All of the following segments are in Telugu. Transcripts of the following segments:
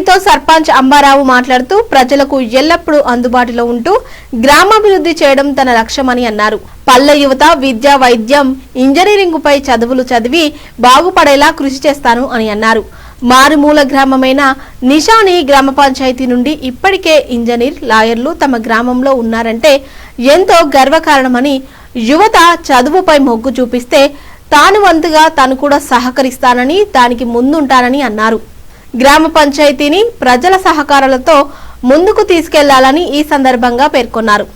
టీవీతో సర్పంచ్ అంబారావు మాట్లాడుతూ ప్రజలకు ఎల్లప్పుడూ అందుబాటులో ఉంటూ గ్రామాభివృద్ధి చేయడం తన లక్ష్యమని అన్నారు. పల్లె యువత విద్య వైద్యం ఇంజనీరింగ్పై చదువులు చదివి బాగుపడేలా కృషి చేస్తాను అని అన్నారు. మారుమూల గ్రామమైన నిషాని గ్రామ పంచాయతీ నుండి ఇప్పటికే ఇంజనీర్ లాయర్లు తమ గ్రామంలో ఉన్నారంటే ఎంతో గర్వకారణమని యువత చదువుపై మొగ్గు చూపిస్తే తాను వంతుగా తను కూడా సహకరిస్తానని దానికి ముందుంటానని అన్నారు. గ్రామ పంచాయతీని ప్రజల సహకారాలతో ముందుకు తీసుకెళ్ళాలని ఈ సందర్భంగా పేర్కొన్నారు.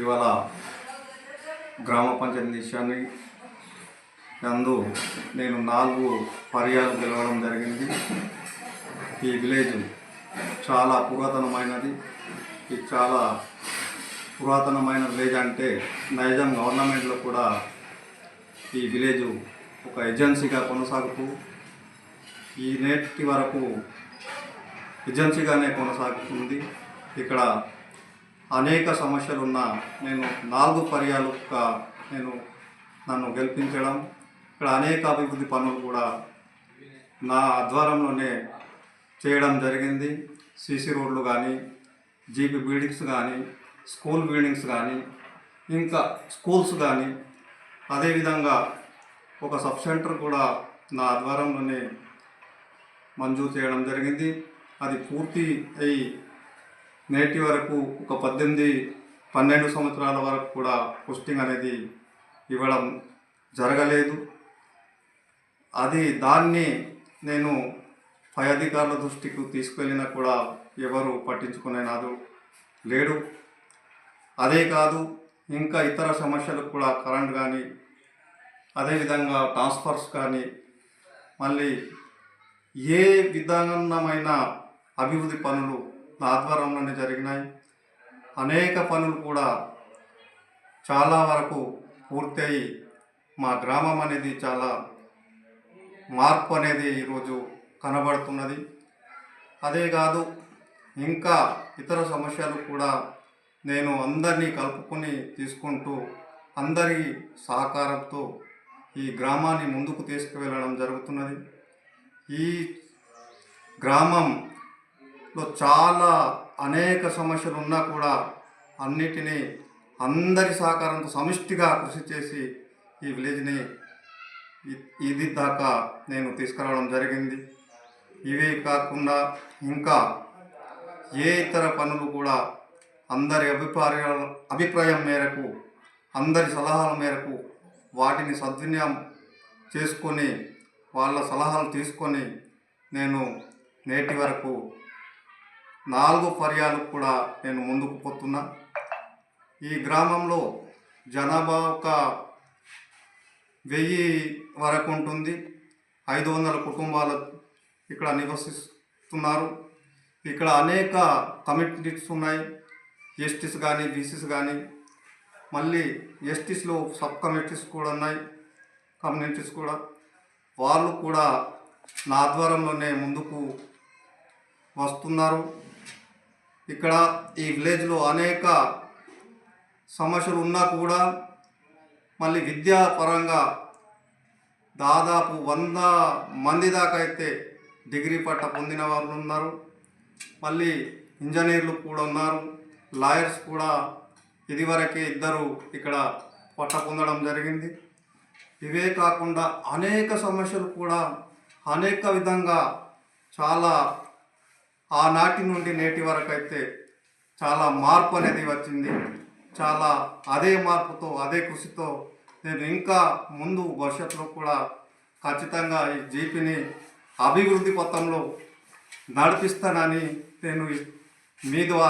ఇవాళ గ్రామ పంచాయతీ విషయాన్ని నందు నేను నాలుగు పర్యాలు గెలవడం జరిగింది. ఈ విలేజ్ చాలా పురాతనమైనది. ఇది చాలా పురాతనమైన విలేజ్ అంటే నైజాం గవర్నమెంట్లో కూడా ఈ విలేజ్ ఒక ఏజెన్సీగా కొనసాగుతూ ఈ నేటి వరకు ఏజెన్సీగానే కొనసాగుతుంది. ఇక్కడ అనేక సమస్యలున్న నేను నాలుగు పర్యాలుగా నేను నన్ను గెలిపించడం ఇక్కడ అనేక అభివృద్ధి పనులు కూడా నా ఆధ్వర్యంలోనే చేయడం జరిగింది. సీసీ రోడ్లు కానీ జీపీ బిల్డింగ్స్ కానీ స్కూల్ బిల్డింగ్స్ కానీ ఇంకా స్కూల్స్ కానీ అదేవిధంగా ఒక సబ్ సెంటర్ కూడా నా ఆధ్వర్యంలోనే మంజూరు చేయడం జరిగింది. అది పూర్తి అయి నేటి వరకు ఒక పద్దెనిమిది పన్నెండు సంవత్సరాల వరకు కూడా పోస్టింగ్ అనేది ఇవ్వడం జరగలేదు. అది దాన్ని నేను పై అధికారుల దృష్టికి తీసుకెళ్ళినా కూడా ఎవరు పట్టించుకునే నాదు లేడు. అదే కాదు ఇంకా ఇతర సమస్యలకు కూడా కరెంట్ కానీ అదేవిధంగా ట్రాన్స్ఫర్స్ కానీ మళ్ళీ ఏ విధానమైన అభివృద్ధి పనులు నా ఆధ్వర్యంలోనే జరిగినాయి. అనేక పనులు కూడా చాలా వరకు పూర్తయి మా గ్రామం అనేది చాలా మార్పు అనేది ఈరోజు కనబడుతున్నది. అదే కాదు ఇంకా ఇతర సమస్యలు కూడా నేను అందరినీ కలుపుకొని తీసుకుంటూ అందరి సహకారంతో ఈ గ్రామాన్ని ముందుకు తీసుకువెళ్ళడం జరుగుతున్నది. ఈ గ్రామంలో చాలా అనేక సమస్యలు ఉన్నా కూడా అన్నిటినీ అందరి సహకారంతో సమిష్టిగా కృషి చేసి ఈ విలేజ్ని ఇది దాకా నేను తీసుకురావడం జరిగింది. ఇవే కాకుండా ఇంకా ఏ ఇతర పనులు కూడా అందరి అభిప్రాయాల అభిప్రాయం మేరకు అందరి సలహాల మేరకు వాటిని సద్వినియోగం చేసుకొని వాళ్ళ సలహాలు తీసుకొని నేను నేటి వరకు నాలుగు పర్యాలు కూడా నేను ముందుకు పోతున్నా. ఈ గ్రామంలో జనాభా ఒక వెయ్యి వరకు ఉంటుంది. ఐదు వందల కుటుంబాలు ఇక్కడ నివసిస్తున్నారు. ఇక్కడ అనేక కమిటీస్ ఉన్నాయి. ఎస్టీస్ కానీ బీసీస్ కానీ మళ్ళీ ఎస్టీస్లో సబ్ కమిటీస్ కూడా ఉన్నాయి. కమ్యూనిటీస్ కూడా. వాళ్ళు కూడా నా ఆధ్వర్యంలోనే ముందుకు వస్తున్నారు. ఇక్కడ ఈ విలేజ్లో అనేక సమస్యలు ఉన్నా కూడా మళ్ళీ విద్యాపరంగా దాదాపు వంద మంది దాకా అయితే డిగ్రీ పట్ట పొందిన వాళ్ళు ఉన్నారు. మళ్ళీ ఇంజనీర్లు కూడా ఉన్నారు. లాయర్స్ కూడా ఇదివరకే ఇద్దరు ఇక్కడ పట్ట పొందడం జరిగింది. ఇవే కాకుండా అనేక సమస్యలు కూడా అనేక విధంగా చాలా ఆనాటి నుండి నేటి వరకు అయితే చాలా మార్పు అనేది వచ్చింది. చాలా అదే మార్పుతో అదే కృషితో నేను ఇంకా ముందు భవిష్యత్తులో కూడా ఖచ్చితంగా ఈ జీపీని అభివృద్ధి పథంలో నడిపిస్తానని నేను మీ ద్వారా